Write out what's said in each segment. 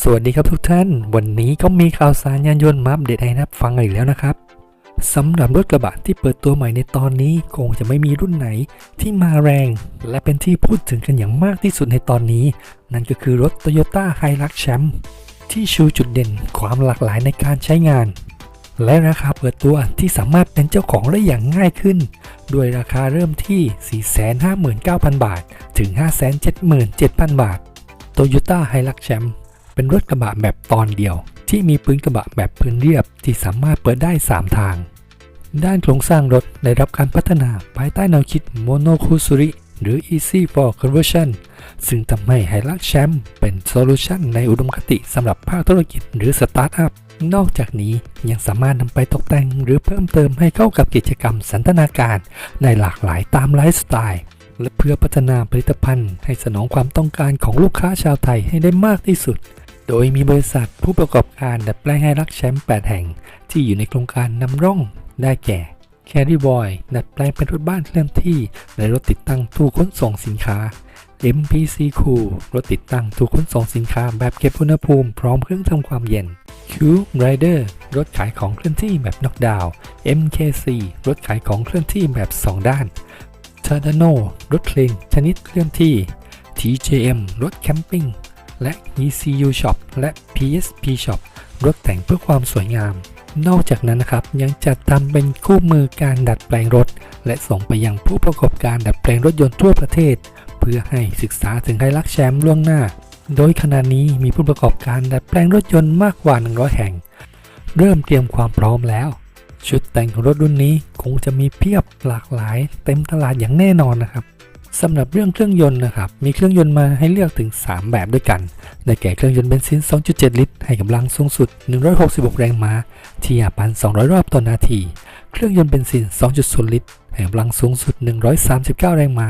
สวัสดีครับทุกท่าน วันนี้ก็มีข่าวสารยานยนต์มาอัปเดตให้นับฟังอีกแล้วนะครับสำหรับรถกระบะที่เปิดตัวใหม่ในตอนนี้คงจะไม่มีรุ่นไหนที่มาแรง และเป็นที่พูดถึงกันอย่างมากที่สุดในตอนนี้ นั่นก็คือรถ Toyota Hilux Champ ที่ชูจุดเด่นความหลากหลายในการใช้งาน และราคาเปิดตัวที่สามารถเป็นเจ้าของได้อย่างง่ายขึ้น ด้วยราคาเริ่มที่ 459,000 บาท ถึง 577,000 บาท Toyota Hilux Champ เป็นรถกระบะแบบตอนเดียว ที่มีพื้นกระบะแบบพื้นเรียบที่สามารถเปิดได้ 3 ทาง ด้านโครงสร้างรถได้รับการพัฒนาภายใต้แนวคิด Mono Kusuri หรือ Easy for Conversion ซึ่งทำให้ Hilux Champ เป็นโซลูชันในอุดมคติสำหรับภาคธุรกิจหรือสตาร์ทอัพ นอกจากนี้ยังสามารถนำไปตกแต่งหรือเพิ่มเติมให้เข้ากับกิจกรรมสันทนาการ ในหลากหลายตามไลฟ์สไตล์ และเพื่อพัฒนาผลิตภัณฑ์ ให้สนองความต้องการของลูกค้าชาวไทยให้ได้มากที่สุด โดยมีบริษัทผู้ประกอบการดัดแปลงให้รักแชมป์8แห่ง ที่อยู่ในโครงการนำร่องได้แก่ Carry Boy ดัดแปลงเป็นรถบ้านเคลื่อนที่ และรถติดตั้งตู้ขนส่งสินค้า MPC Cool รถติดตั้งตู้ขนส่งสินค้าแบบเก็บอุณหภูมิ พร้อมเครื่องทำความเย็น Q Rider รถขายของเคลื่อนที่แบบน็อกดาวน์ MKC รถขายของเคลื่อนที่แบบ 2 ด้าน t a d a n o รถเพลงชนิดเคลื่อนที่ TJM รถแคมปิ้ง และ ECU Shop และ PSP Shop รถแต่งเพื่อความสวยงาม นอกจากนั้นนะครับยังจัดทำเป็นคู่มือการดัดแปลงรถ และส่งไปยังผู้ประกอบการดัดแปลงรถยนต์ทั่วประเทศ เพื่อให้ศึกษาถึงไฮลักแชมป์ล่วงหน้า โดยขณะนี้มีผู้ประกอบการดัดแปลงรถยนต์มากกว่า 100 แห่ง เริ่มเตรียมความพร้อมแล้ว ชุดแต่งของรถรุ่นนี้คงจะมีเพียบหลากหลายเต็มตลาดอย่างแน่นอนนะครับ สำหรับเรื่องเครื่องยนต์นะครับ มีเครื่องยนต์มาให้เลือกถึง 3 แบบด้วยกัน ได้แก่เครื่องยนต์เบนซิน 2.7 ลิตร ให้กำลังสูงสุด 166 แรงม้า ที่5,200 รอบต่อนาที เครื่องยนต์เบนซิน 2.0 ลิตร ให้กำลังสูงสุด 139 แรงม้า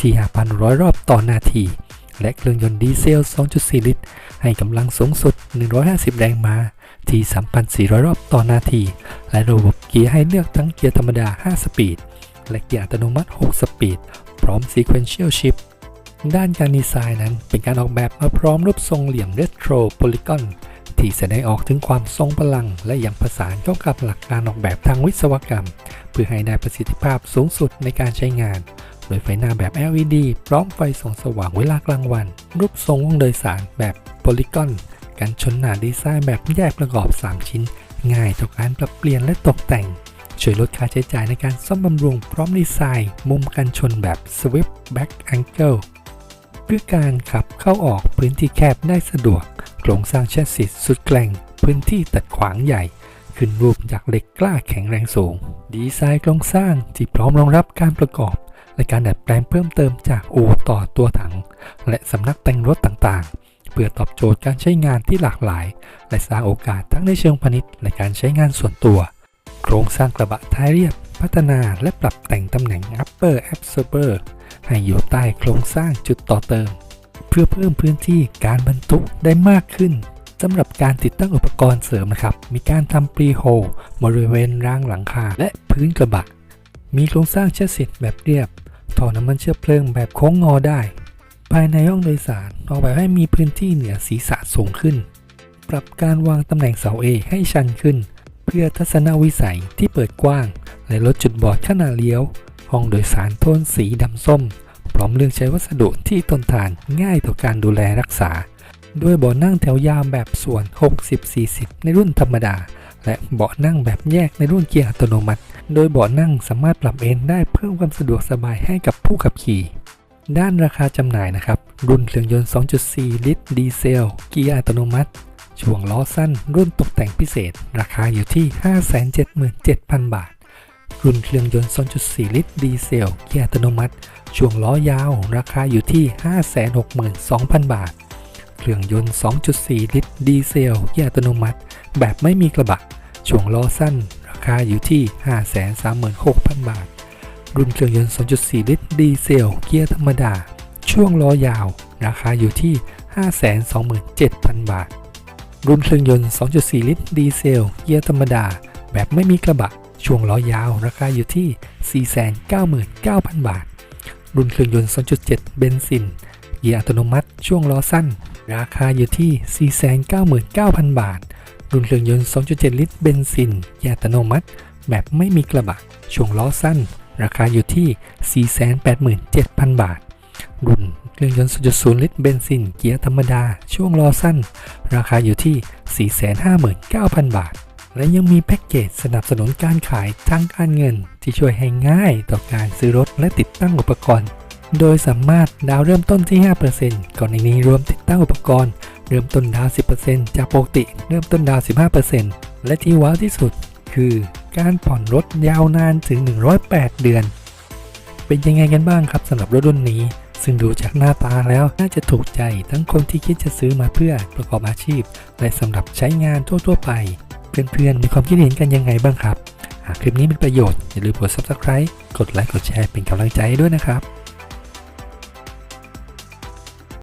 ที่5,100 รอบต่อนาที และเครื่องยนต์ดีเซล 2.4 ลิตร ให้กำลังสูงสุด 150 แรงม้า ที่ 3,400 รอบต่อนาที และระบบเกียร์ให้เลือกทั้งเกียร์ธรรมดา 5 สปีดและเกียร์อัตโนมัติ 6 สปีด พร้อม Sequential Shift ด้านการดีไซน์นั้นเป็นการออกแบบมาพร้อมรูปทรงเหลี่ยม Retro Polygon ที่แสดงออกถึงความทรงพลัง และยังผสานเข้ากับหลักการออกแบบทางวิศวกรรม เพื่อให้ได้ประสิทธิภาพสูงสุดในการใช้งาน โดยไฟหน้าแบบ LED พร้อมไฟส่องสว่างเวลากลางวัน รูปทรงวงโดยสารแบบ Polygon การชนหนาดีไซน์แบบแยกประกอบ 3 ชิ้น ง่ายต่อการปรับเปลี่ยนและตกแต่ง ช่วยลดค่าใช้จ่ายในการซ่อมบำรุงพร้อมดีไซน์มุมกันชนแบบ Swift Back Angle เพื่อการขับเข้าออกพื้นที่แคบได้สะดวก โครงสร้างแชสซิสสุดแกร่ง พื้นที่ตัดขวางใหญ่ ขึ้นรูปจากเหล็กกล้าแข็งแรงสูง ดีไซน์โครงสร้างที่พร้อมรองรับการประกอบ และการดัดแปลงเพิ่มเติมจากอู่ต่อตัวถัง และสำนักแต่งรถต่างๆ เพื่อตอบโจทย์การใช้งานที่หลากหลาย และสร้างโอกาสทั้งในเชิงพาณิชย์และการใช้งานส่วนตัว โครงสร้างกระบะท้ายเรียบ พัฒนาและปรับแต่งตำแหน่ง upper absorber ให้อยู่ใต้โครงสร้างจุดต่อเติม เพื่อเพิ่มพื้นที่การบรรทุกได้มากขึ้นสำหรับการติดตั้งอุปกรณ์เสริมนะครับ มีการทำปรีโฮบริเวณรางหลังคาและพื้นกระบะ มีโครงสร้างเชื่อสซิสแบบเรียบ ท่อน้ำมันเชื้อเพลิงแบบโค้งงอได้ ภายในห้องโดยสารออกแบบให้มีพื้นที่เหนือศีรษะสูงขึ้น ปรับการวางตำแหน่งเสา A ให้ชันขึ้น เพื่อทัศนวิสัยที่เปิดกว้าง และลดจุดบอดขณะเลี้ยว ห้องโดยสารโทนสีดำส้ม พร้อมเลือกใช้วัสดุที่ทนทานง่ายต่อการดูแลรักษา ด้วยเบาะนั่งแถวยาวแบบส่วน 60-40 ในรุ่นธรรมดา และเบาะนั่งแบบแยกในรุ่นเกียร์อัตโนมัติ โดยเบาะนั่งสามารถปรับเอนได้เพิ่มความสะดวกสบายให้กับผู้ขับขี่ด้านราคาจำหน่ายนะครับ รุ่นเครื่องยนต์ 2.4 ลิตร ดีเซล เกียร์อัตโนมัติ ช่วงล้อสั้นรุ่นตกแต่งพิเศษ ราคาอยู่ที่ 577,000 บาท รุ่นเครื่องยนต์ 2.4 ลิตรดีเซลเกียร์อัตโนมัติ ช่วงล้อยาว ราคาอยู่ที่ 562,000 บาท เครื่องยนต์ 2.4 ลิตรดีเซลเกียร์อัตโนมัติ แบบไม่มีกระบะ ช่วงล้อสั้น ราคาอยู่ที่ 536,000 บาท รุ่นเครื่องยนต์ 2.4 ลิตรดีเซลเกียร์ธรรมดา ช่วงล้อยาว ราคาอยู่ที่ 527,000 บาท รุ่นเครื่องยนต์ 2.4 ลิตร ดีเซล เกียร์ธรรมดา แบบไม่มีกระบะ ช่วงล้อยาว ราคาอยู่ที่ 499,000 บาท รุ่นเครื่องยนต์ 2.7 เบนซิน เกียร์อัตโนมัติ ช่วงล้อสั้น ราคาอยู่ที่ 499,000 บาท รุ่นเครื่องยนต์ 2.7 ลิตร เบนซินเยาตโนมัติ แบบไม่มีกระบะ ช่วงล้อสั้น ราคาอยู่ที่ 487,000 บาท รุ่น เครื่องยนต์2.0ลิตรเบนซิน เกียร์ธรรมดา ช่วงล้อสั้น ราคาอยู่ที่ 459,000 บาท และยังมีแพ็กเกจสนับสนุนการขายทางการเงิน ที่ช่วยให้ง่ายต่อการซื้อรถและติดตั้งอุปกรณ์ โดยสามารถดาวเริ่มต้นที่ 5%ก่อนในนี้รวมติดตั้งอุปกรณ์ เริ่มต้นดาว 10%จากปกติ เริ่มต้นดาว 15%และที่ว้าวที่สุด คือ การผ่อนรถยาวนานถึง 108 เดือน เป็นยังไงกันบ้างครับสำหรับรถรุ่นนี้ ซึ่งดูจากหน้าตาแล้วน่าจะถูกใจทั้งคนที่คิดจะซื้อมาเพื่อประกอบอาชีพ และสำหรับใช้งานทั่ว ๆ ไป เพื่อนๆ มีความคิดเห็นกันยังไงบ้างครับ หากคลิปนี้เป็นประโยชน์อย่าลืมกด subscribe กดไลค์กดแชร์เป็นกำลังใจด้วยนะครับ